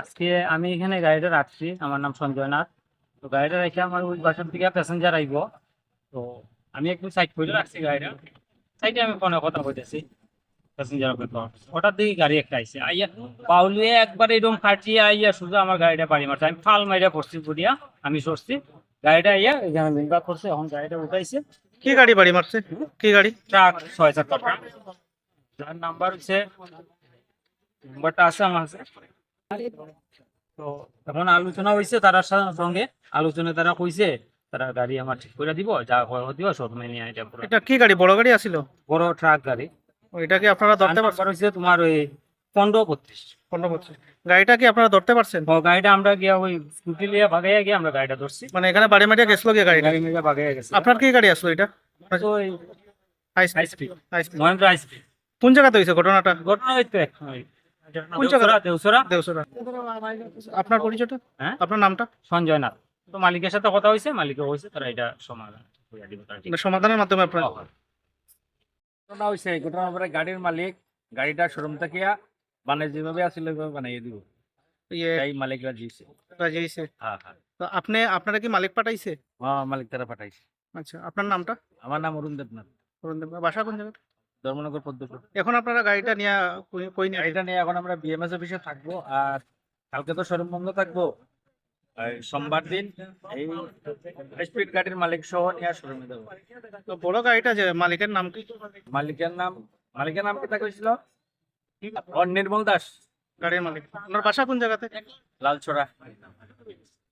আজকে আমি এখানে গাড়িটা রাখছি। আমার নাম সঞ্জয় নাথ। তো গাড়িটা রেখে আমার ওই বাসার থেকে প্যাসেঞ্জার আইব। তো আমি একটু সাইড করে রাখছি গাড়িটা। সাইডে আমি ফোনে কথা বলতেছি। প্যাসেঞ্জার অপেক্ষা হঠাৎ দেখি গাড়ি একটা আইছে। আইয়া পাউলিয়ে একবার এরকম কাটিয়ে আইয়া শুধু আমার গাড়িটা বাড়ি মারছে। আমি ফাল মাইরা পড়ছি বুড়িয়া। আমি সরছি। গাড়িটা আইয়া এখানে করছে। এখন গাড়িটা উঠাইছে। কি গাড়ি বাড়ি মারছে? কি গাড়ি? ট্রাক ছয় চার টাকা যার নাম্বার হচ্ছে নাম্বারটা আছে আমার কাছে। তো আলোচনা হয়েছে তার সঙ্গে। আলোচনা তারা কইছে তারা গাড়ি আমার ঠিক করে দিব যা হয় দিব সব মেনে এটা এটা কি গাড়ি? বড় গাড়ি আসিল বড় ট্রাক গাড়ি। ও, এটা কি আপনারা ধরতে পারছেন? তোমার ওই পনেরো বত্রিশ। পনেরো বছর গাড়িটা কি আপনারা ধরতে পারছেন? ও গাড়িটা আমরা গিয়া ওই স্কুটি লিয়ে ভাগাইয়া গিয়ে আমরা গাড়িটা ধরছি। মানে এখানে বাড়ি মারিয়া গেছিল কি গাড়িটা? গাড়ি মিলে ভাগাইয়া গেছে। আপনার কি গাড়ি আসলো এটা? তো ওই high high speed high speed. Mahendra high speed কোন জায়গাতে হয়েছে ঘটনাটা? ঘটনা হইতো কোন জায়গা? দেউসরা। দেওসরা আপনার পরিচয়টা? হ্যাঁ? আপনার নামটা? সঞ্জয় নাথ। তো মালিকের সাথে কথা হয়েছে মালিকে হয়েছে তারা এটা সমাধান সমাধানের মাধ্যমে আপনার ঘটনা হয়েছে ঘটনা পরে গাড়ির মালিক গাড়িটা শোরুম থেকে মানে যেভাবে আসলে বানিয়ে দিব ইয়ে হ্যাঁ হ্যাঁ। তো আপনি আপনারা কি মালিক পাঠাইছে? হ্যাঁ মালিক তারা পাঠাইছে। আচ্ছা আপনার নামটা? আমার নাম অরুণ দেবনাথ। তো, বাসা কোন জায়গায় ধর্মনগর পদ্মপুর এখন আপনারা গাড়িটা নিয়ে কই- নিয়ে গাড়িটা নিয়ে এখন আমরা বিএমএস অফিসে থাকব আর কালকে তো শোরুম বন্ধ থাকব। সোমবার দিন এই স্পিড গাড়ির মালিক সহ নিয়ে শোরুমে দেবো তো বড় গাড়িটা যে মালিকের নাম কি? মালিকের নাম মালিকের নাম কি তা কইছিল নির্মল দাস। গাড়ির মালিক। আপনার বাসা কোন জায়গাতে? লালছড়া